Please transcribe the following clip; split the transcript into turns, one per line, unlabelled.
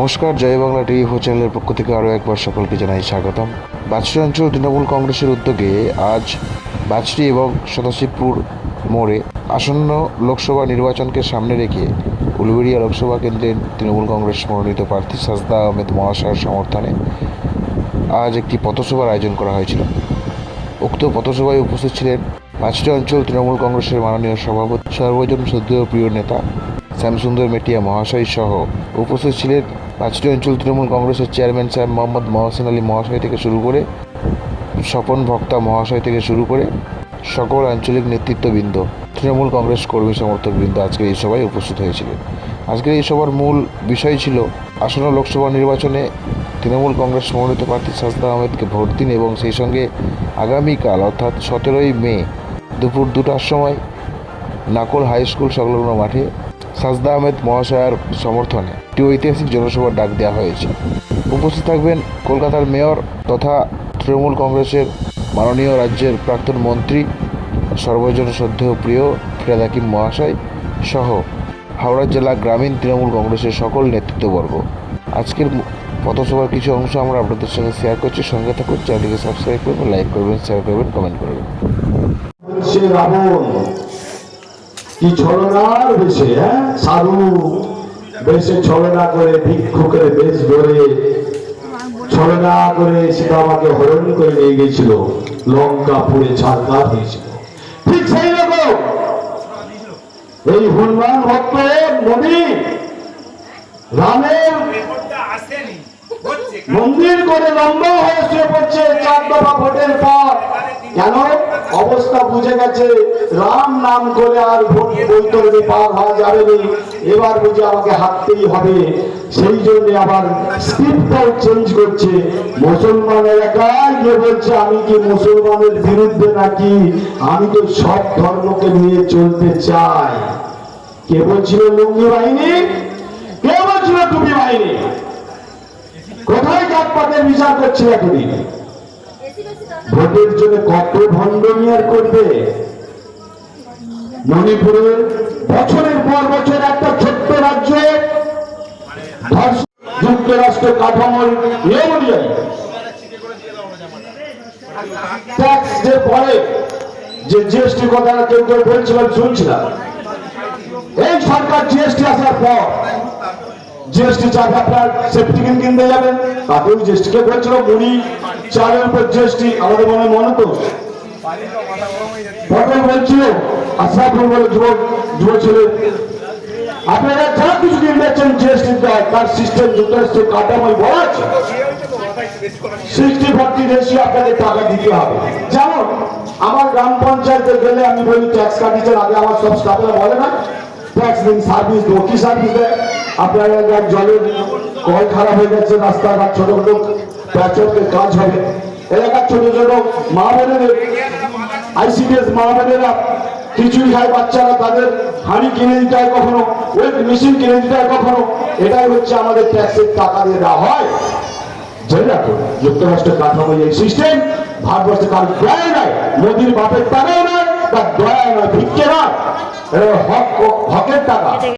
নমস্কার, জয় Bangla TV four চ্যানেলের পক্ষ থেকে আরও একবার সকলকে জানাই স্বাগতম। বাছড়ি অঞ্চল তৃণমূল কংগ্রেসের উদ্যোগে আজ বাছড়ি এবং সদাশিবপুর মোড়ে আসন্ন লোকসভা নির্বাচনকে সামনে রেখে উলুবেড়িয়া লোকসভা কেন্দ্রের তৃণমূল কংগ্রেস মনোনীত প্রার্থী সাজদা আহমেদ মহাশয়ের সমর্থনে আজ একটি পথসভার আয়োজন করা হয়েছিল। উক্ত পথসভায় উপস্থিত ছিলেন পাঁচটি অঞ্চল তৃণমূল কংগ্রেসের মাননীয় সভাপতি সর্বজন শ্রদ্ধেয় প্রিয় নেতা শ্যামসুন্দর মেটিয়া মহাশয় সহ উপস্থিত ছিলেন পাঁচটি অঞ্চল তৃণমূল কংগ্রেসের চেয়ারম্যান সাহেব মোহাম্মদ মহসিন আলী মহাশয় থেকে শুরু করে স্বপন ভক্তা মহাশয় থেকে শুরু করে সকল আঞ্চলিক নেতৃত্ববৃন্দ, তৃণমূল কংগ্রেস কর্মী সমর্থকবৃন্দ আজকে এই সভায় উপস্থিত হয়েছিলেন। আজকের এই সভার মূল বিষয় ছিল আসন্ন লোকসভা নির্বাচনে তৃণমূল কংগ্রেস মনোনীত প্রার্থী সাজদা আহমেদকে ভোট দিন এবং সেই সঙ্গে আগামীকাল, অর্থাৎ সতেরোই মে, দুপুর দুটার সময় নাকল হাই স্কুল সংলগ্ন মাঠে সাজদা আহমেদ মহাশয়ার সমর্থনে একটি ঐতিহাসিক জনসভার ডাক দেওয়া হয়েছে। উপস্থিত থাকবেন কলকাতার মেয়র তথা তৃণমূল কংগ্রেসের মাননীয় রাজ্যের প্রাক্তন মন্ত্রী, সর্বজন শ্রদ্ধেয় প্রিয় ফিরাদ হাকিম মহাশয় সহ হাওড়া জেলা গ্রামীণ তৃণমূল কংগ্রেসের সকল নেতৃত্ববর্গ। আজকের পথসভার কিছু অংশ আমরা আপনাদের সঙ্গে শেয়ার করছি। সঙ্গে থাকুন চ্যানেলটিকে সাবস্ক্রাইব করবেন লাইক করবেন শেয়ার করবেন কমেন্ট করবেন।
কি ছলনার বেশে হ্যাঁ? সাধু বেশে ছলনা করে, ভিক্ষুকের বেশ ধরে, ছলনা করে সীতা আমাকে হরণ করে নিয়ে গেছিল। লঙ্কা পুড়ে ছাড়কার হয়েছিল। ঠিক সেই রকম। এই হনুমান ভক্ত, নবী, রামের মন্দির করে লম্বা হয়ে শুয়ে পড়ছে, চার দফা ভোটের পর। কেন? অবস্থা বুঝে গেছে। রাম নাম করে আর বৈতরণী পার হওয়া যাবে না। এবার বুঝে আমাকে হাঁটতেই হবে। সেই জন্য আবার স্ক্রিপ্টটাও চেঞ্জ করছে। মুসলমান এলাকায় গিয়ে বলছে, আমি কি মুসলমানের বিরুদ্ধে নাকি? আমি তো সব ধর্মকে নিয়ে চলতে চাই। কে বলছিল লুঙ্গি বাহিনী? কে বলছিল টুপি বাহিনী? কোথায় জাতপাতের বিচার করছিল এতদিন ভোটের জন্য কত ভণ্ডমি আর করবে? মণিপুরের বছরের পর বছর একটা ছোট্ট রাজ্য যুক্তরাষ্ট্র কাঠামোর এ অনুযায়ী। ট্যাক্স যে পরে যে জিএসটি কথা কেউ কেউ বলছিলাম, শুনছিলাম। এই সরকার জিএসটি আসার পর জিএসটি চাপ আপনার সেফটি কিন কিনতে যাবেন তাতেও জিএসটি কে বলছিল, মুড়ি চালের উপর আমাদের মনে মনে তো যুব ছেলে। আপনারা যা কিছু তার সিস্টেম আপনাদের টাকা দিতে হবে। যেমন, আমার গ্রাম পঞ্চায়েতে গেলে আমি বলি ট্যাক্স কাটিয়েছেন আগে আমার সব স্টাফেরা বলে না ট্যাক্স দিন সার্ভিস দেবো কি সার্ভিস দেয়? আপনার জলের কল খারাপ হয়ে গেছে রাস্তাঘাট ছোট ছোট কাজ হবে। এলাকার ছোট ছোট মা বোনেদের আইসিডিএস মা বোনেরা, খিচুড়ি খায় বাচ্চারা, তাদের হাঁড়ি কিনে দিতে হয় কখনো ওয়েট মেশিন কিনে দিতে হয় কখনো। এটাই হচ্ছে আমাদের ট্যাক্সের টাকা দিয়ে দেওয়া হয়। জেনে রাখো, যুক্তরাষ্ট্রের কাঠামো এই সিস্টেম ভারতবর্ষে কার দয়া নয় মোদির বাপের নয় দয়া নয়, ভিক্ষে নয়। হক হকের টাকা।